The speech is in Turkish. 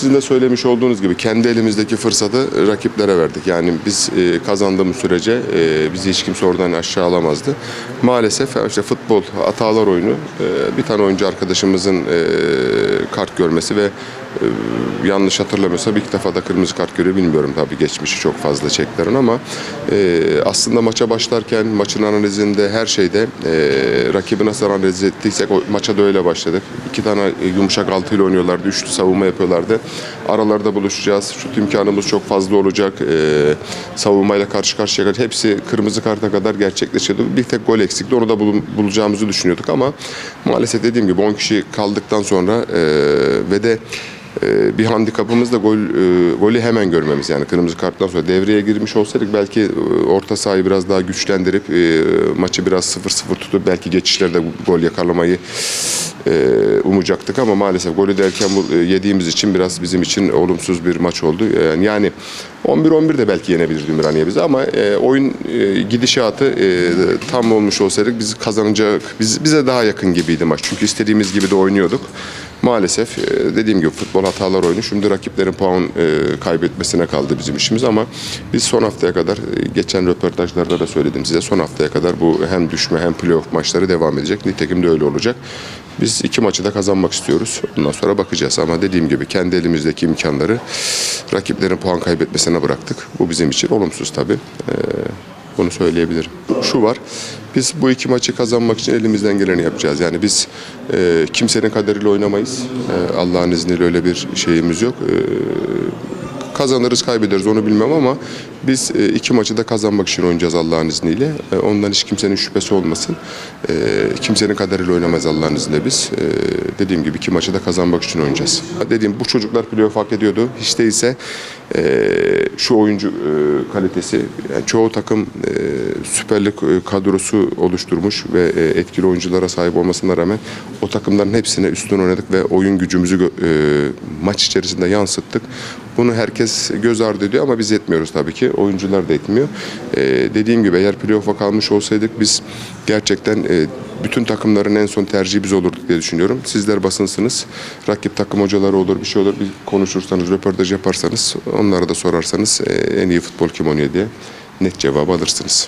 Sizin de söylemiş olduğunuz gibi kendi elimizdeki fırsatı rakiplere verdik. Yani biz e, kazandığımız sürece e, bizi hiç kimse oradan aşağı alamazdı. Maalesef işte futbol hatalar oyunu e, bir tane oyuncu arkadaşımızın e, kart görmesi ve e, yanlış hatırlamıyorsam ilk defa da kırmızı kart görüyor bilmiyorum tabii geçmişi çok fazla çeklerin ama e, aslında maça başlarken maçın analizinde her şeyde rakibi nasıl analiz ettiysek maça da öyle başladık. İki tane yumuşak altıyla oynuyorlardı. Üçlü savunma yapıyorlardı. Aralarda buluşacağız. Şut imkanımız çok fazla olacak. Savunmayla karşı karşıya hepsi kırmızı karta kadar gerçekleşiyordu. Bir tek gol eksikti. Onu da bul- bulacağımızı düşünüyorduk ama maalesef dediğim gibi 10 kişi kaldıktan sonra e, ve de ee, bir handikapımız da gol e, golü hemen görmemiz yani kırmızı karttan sonra devreye girmiş olsaydık belki e, orta sahayı biraz daha güçlendirip e, maçı biraz 0-0 tutup belki geçişlerde gol yakalamayı e, umacaktık ama maalesef golü derken bu, e, yediğimiz için biraz bizim için olumsuz bir maç oldu. Yani, yani 11-11 de belki yenebilirdi Ümraniye bizi ama e, oyun e, gidişatı e, tam olmuş olsaydık biz kazanacak biz, bize daha yakın gibiydi maç. Çünkü istediğimiz gibi de oynuyorduk. Maalesef e, dediğim gibi futbol hatalar oyunu. Şimdi rakiplerin puan e, kaybetmesine kaldı bizim işimiz ama biz son haftaya kadar e, geçen röportajlarda da söyledim size son haftaya kadar bu hem düşme hem playoff maçları devam edecek. Nitekim de öyle olacak. Biz iki maçı da kazanmak istiyoruz. Bundan sonra bakacağız ama dediğim gibi kendi elimizdeki imkanları rakiplerin puan kaybetmesine bıraktık. Bu bizim için olumsuz tabii. Bunu söyleyebilirim. Şu var, biz bu iki maçı kazanmak için elimizden geleni yapacağız. Yani biz e, kimsenin kaderiyle oynamayız. E, Allah'ın izniyle öyle bir şeyimiz yok. E, kazanırız kaybederiz onu bilmem ama biz e, iki maçı da kazanmak için oynayacağız Allah'ın izniyle. E, ondan hiç kimsenin şüphesi olmasın. E, kimsenin kaderiyle oynamayız Allah'ın izniyle biz. Dediğim gibi iki maçı da kazanmak için oynayacağız. Dediğim bu çocuklar playoff hak ediyordu. Hiç değilse şu oyuncu kalitesi yani çoğu takım Süper Lig kadrosu oluşturmuş ve etkili oyunculara sahip olmasına rağmen o takımların hepsine üstün oynadık ve oyun gücümüzü maç içerisinde yansıttık. Bunu herkes göz ardı ediyor ama biz etmiyoruz tabii ki. Oyuncular da etmiyor. E, dediğim gibi eğer playoff'a kalmış olsaydık biz gerçekten e, bütün takımların en son tercihi biz olurduk diye düşünüyorum. Sizler basınsınız. Rakip takım hocaları olur, bir şey olur. Bir konuşursanız, röportaj yaparsanız, onlara da sorarsanız e, en iyi futbol kim oynuyor diye net cevabı alırsınız.